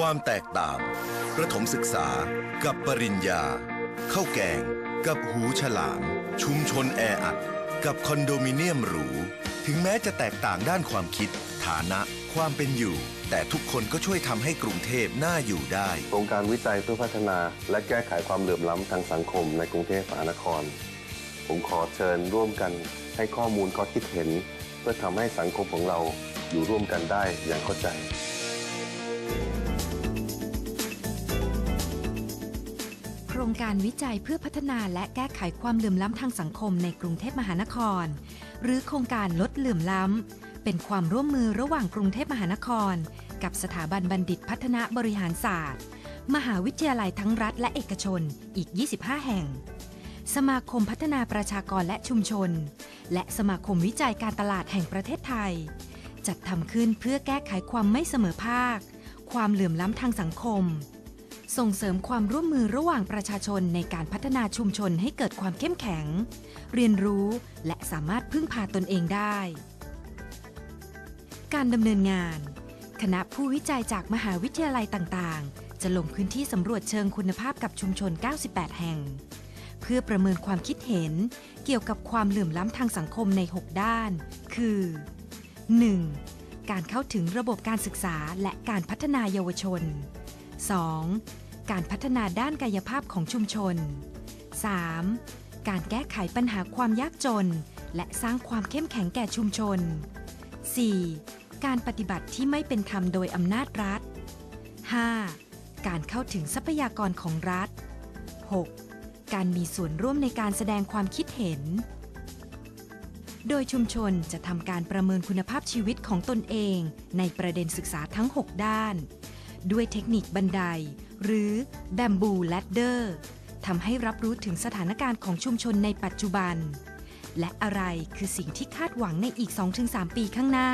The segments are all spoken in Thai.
ความแตกต่าง ประถมศึกษากับปริญญาข้าวแกง กับหูฉลาม ชุมชนแออัด กับคอนโดมิเนียมหรู ถึงแม้จะแตกต่างด้านความคิด ฐานะ ความเป็นอยู่ แต่ทุกคนก็ช่วยทำให้กรุงเทพน่าอยู่ได้ โครงการวิจัยเพื่อพัฒนา และแก้ไขความเหลื่อมล้ำทางสังคมในกรุงเทพมหานคร ผมขอเชิญร่วมกันให้ข้อมูลข้อคิดเห็น เพื่อทำให้สังคมของเราอยู่ร่วมกันได้อย่างเข้าใจ รงการวิจัยเพื่อพัฒนาและแก้ไขความเหลื่อมล้ำทางสังคมในกรุงเทพมหานคร หรือโครงการลดเหลื่อมล้ำ เป็นความร่วมมือระหว่างกรุงเทพมหานคร กับสถาบันบัณฑิตพัฒนาบริหารศาสตร์ มหาวิทยาลัยทั้งรัฐและเอกชนอีก 25 แห่ง สมาคมพัฒนาประชากรและชุมชน และสมาคมวิจัยการตลาดแห่งประเทศไทย จัดทำขึ้นเพื่อแก้ไขความไม่เสมอภาค ความเหลื่อมล้ำทางสังคม ส่งเสริมความร่วมมือระหว่างประชาชนในการพัฒนาชุมชนให้เกิดความเข้มแข็ง เรียนรู้และสามารถพึ่งพาตนเองได้ การดำเนินงาน คณะผู้วิจัยจากมหาวิทยาลัยต่างๆ จะลงพื้นที่สำรวจเชิงคุณภาพกับชุมชน 98 แห่ง เพื่อประเมินความคิดเห็นเกี่ยวกับความเหลื่อมล้ำทางสังคมใน 6 ด้าน คือ 1. การเข้าถึงระบบการศึกษาและการพัฒนายาวชน 2. การพัฒนาด้านกายภาพของชุมชน 3. การแก้ไขปัญหาความยากจน และสร้างความเข้มแข็งแก่ชุมชน 4. การปฏิบัติที่ไม่เป็นธรรมโดยอำนาจรัฐ 5. การเข้าถึงทรัพยากรของรัฐ 6. การมีส่วนร่วมในการแสดงความคิดเห็น โดยชุมชนจะทำการประเมินคุณภาพชีวิตของตนเอง ในประเด็นศึกษาทั้ง 6 ด้าน ด้วยเทคนิคบันได หรือแบมบูแลดเดอร์ทำให้รับรู้ถึงสถานการณ์ของชุมชนในปัจจุบัน และอะไรคือสิ่งที่คาดหวังในอีก 2-3 ปีข้างหน้า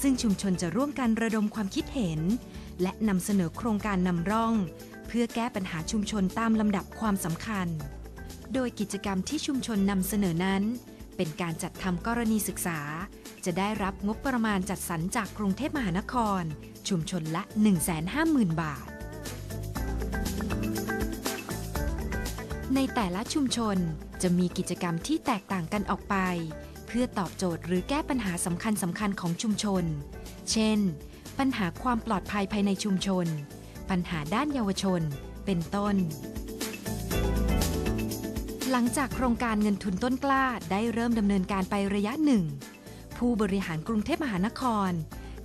ซึ่งชุมชนจะร่วมกันระดมความคิดเห็น และนำเสนอโครงการนำร่อง เพื่อแก้ปัญหาชุมชนตามลำดับความสำคัญ โดยกิจกรรมที่ชุมชนนำเสนอนั้น เป็นการจัดทำกรณีศึกษา จะได้รับงบประมาณจัดสรรจากกรุงเทพมหานคร ชุมชนละ 150,000 บาท ในแต่ละชุมชนจะมีกิจกรรมที่แตกต่างกันออกไป เพื่อตอบโจทย์หรือแก้ปัญหาสำคัญสำคัญของชุมชน เช่น ปัญหาความปลอดภัยภายในชุมชน ปัญหาด้านเยาวชน เป็นต้นหลังจากโครงการเงินทุนต้นกล้าได้เริ่มดำเนินการไประยะหนึ่ง ผู้บริหารกรุงเทพมหานคร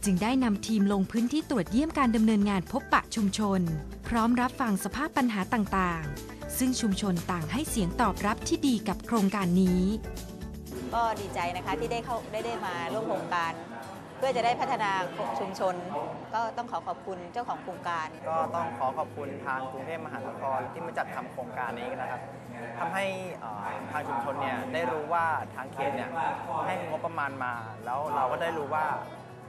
จึงได้นำทีมลงพื้นที่ตรวจเยี่ยมการดำเนินงานพบปะชุมชน พร้อมรับฟังสภาพปัญหาต่างๆ ซึ่งชุมชนต่างให้เสียงตอบรับที่ดีกับโครงการนี้ ก็ดีใจนะคะที่ได้เข้าได้ได้มาร่วมโครงการ พื่อจะได้พัฒนาชุมชน ก็ต้องขอขอบคุณเจ้าของโครงการ ก็ต้องขอขอบคุณทางกรุงเทพมหานครที่มาจัดทำโครงการนี้นะครับทำให้เอ่อทางชุมชนเนี่ยได้รู้ว่าทางเขตเนี่ยให้งบประมาณมา แล้วเราก็ได้รู้ว่า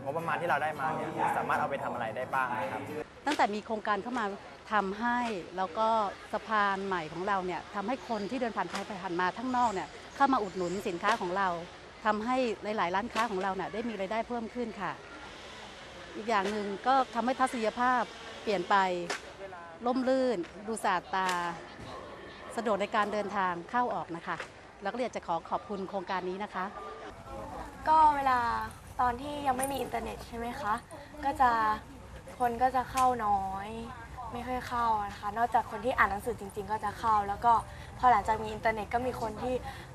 งบประมาณที่เราได้มาเนี่ยสามารถเอาไปทำอะไรได้บ้างนะครับตั้งแต่มีโครงการเข้ามาทำให้แล้วก็สะพานใหม่ของเราเนี่ยทำให้คนที่เดินผ่านไปผ่านมาทั้งนอกเนี่ยเข้ามาอุดหนุนสินค้าของเรา ทำให้หลาย ๆ ร้านค้าของเราเนี่ยได้มีรายได้เพิ่มขึ้นค่ะ อีกอย่างหนึ่งก็ทำให้ทัศนียภาพเปลี่ยนไปล่มลื่น ดูสะอาดตา สะดวกในการเดินทางเข้าออกนะคะ แล้วก็อยากจะขอขอบคุณโครงการนี้นะคะ ก็เวลาตอนที่ยังไม่มีอินเทอร์เน็ตใช่ไหมคะ ก็จะคนก็จะเข้าน้อย ไม่ค่อยเข้านะคะ นอกจากคนที่อ่านหนังสือจริง ๆ ก็จะเข้า แล้วก็พอหลังจากมีอินเทอร์เน็ตก็มีคนที่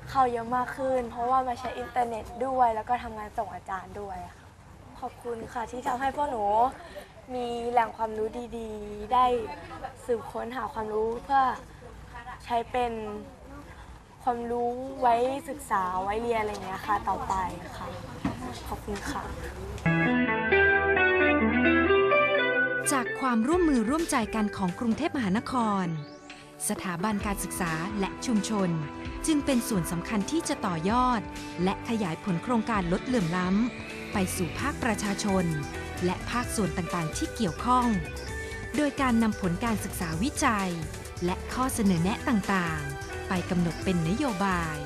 เข้าเยอะมากขึ้น เพราะว่ามาใช้อินเทอร์เน็ตด้วย แล้วก็ทำงานส่งอาจารย์ด้วยค่ะขอบคุณค่ะที่ทำให้พวกหนูมีแหล่งความรู้ดีๆ ได้สืบค้นหาความรู้เพื่อใช้เป็นความรู้ไว้ศึกษาไว้เรียนอะไรอย่างเงี้ยค่ะ ต่อไปค่ะ ขอบคุณค่ะ ความร่วมมือร่วมใจกันของกรุงเทพมหานคร สถาบันการศึกษาและชุมชน จึงเป็นส่วนสำคัญที่จะต่อยอด และขยายผลโครงการลดเหลื่อมล้ำ ไปสู่ภาคประชาชน และภาคส่วนต่างๆ ที่เกี่ยวข้อง โดยการนำผลการศึกษาวิจัย และข้อเสนอแนะต่างๆ ไปกำหนดเป็นนโยบาย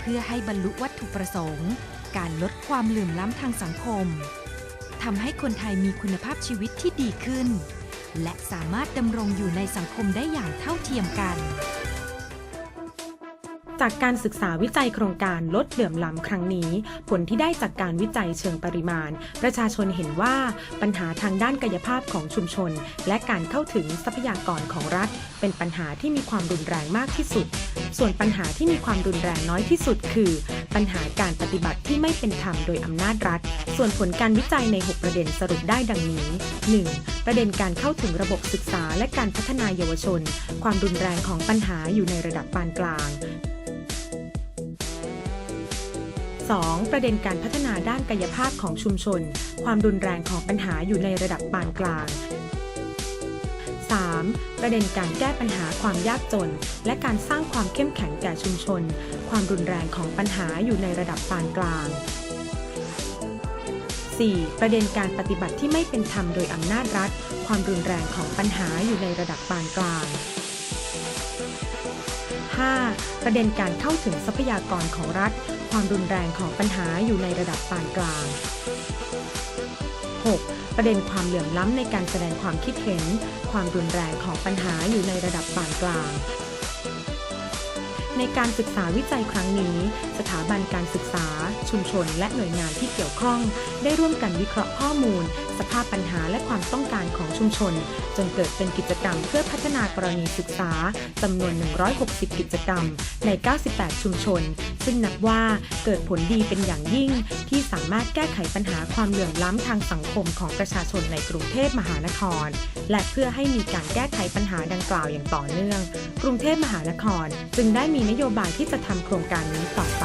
เพื่อให้บรรลุวัตถุประสงค์ การลดความเหลื่อมล้ำทางสังคม ทำให้คนไทยมีคุณภาพชีวิตที่ดีขึ้น และสามารถดำรงอยู่ในสังคมได้อย่างเท่าเทียมกัน จากการศึกษาวิจัยโครงการลดเหลื่อมล้ำครั้งนี้ ผลที่ได้จากการวิจัยเชิงปริมาณ ประชาชนเห็นว่าปัญหาทางด้านกายภาพของชุมชน และการเข้าถึงทรัพยากรของรัฐ เป็นปัญหาที่มีความรุนแรงมากที่สุด ส่วนปัญหาที่มีความรุนแรงน้อยที่สุดคือ ปัญหาการปฏิบัติที่ไม่เป็นธรรมโดยอำนาจรัฐ ส่วนผลการวิจัยใน 6 ประเด็นสรุปได้ดังนี้ 1. ประเด็นการเข้าถึงระบบศึกษาและการพัฒนาเยาวชน ความรุนแรงของปัญหาอยู่ในระดับปานกลาง 2. ประเด็นการพัฒนาด้านกายภาพของชุมชน ความรุนแรงของปัญหาอยู่ในระดับปานกลาง 3. ประเด็นการแก้ปัญหาความยากจน และการสร้างความเข้มแข็งแก่ชุมชน ความรุนแรงของปัญหาอยู่ในระดับปานกลาง 4. ประเด็นการปฏิบัติที่ไม่เป็นธรรมโดยอำนาจรัฐ ความรุนแรงของปัญหาอยู่ในระดับปานกลาง 5. ประเด็นการเข้าถึงทรัพยากรของรัฐ ความรุนแรงของปัญหาอยู่ในระดับปานกลาง 6. ประเด็นความเหลื่อมล้ำในการแสดงความคิดเห็น ความรุนแรงของปัญหาอยู่ในระดับปานกลาง ในการศึกษาวิจัยครั้งนี้ สถาบันการศึกษา ชุมชน และหน่วยงานที่เกี่ยวข้อง ได้ร่วมกันวิเคราะห์ข้อมูล สภาพปัญหาและความต้องการของชุมชน จนเกิดเป็นกิจกรรมเพื่อพัฒนากรณีศึกษาจำนวน 160 กิจกรรม ใน 98 ชุมชน ซึ่งนับว่าเกิดผลดีเป็นอย่างยิ่ง ที่สามารถแก้ไขปัญหาความเหลื่อมล้ำทางสังคมของประชาชนในกรุงเทพมหานคร และเพื่อให้มีการแก้ไขปัญหาดังกล่าวอย่างต่อเนื่อง กรุงเทพมหานคร จึงได้มีนโยบายที่จะทำโครงการนี้ต่อไป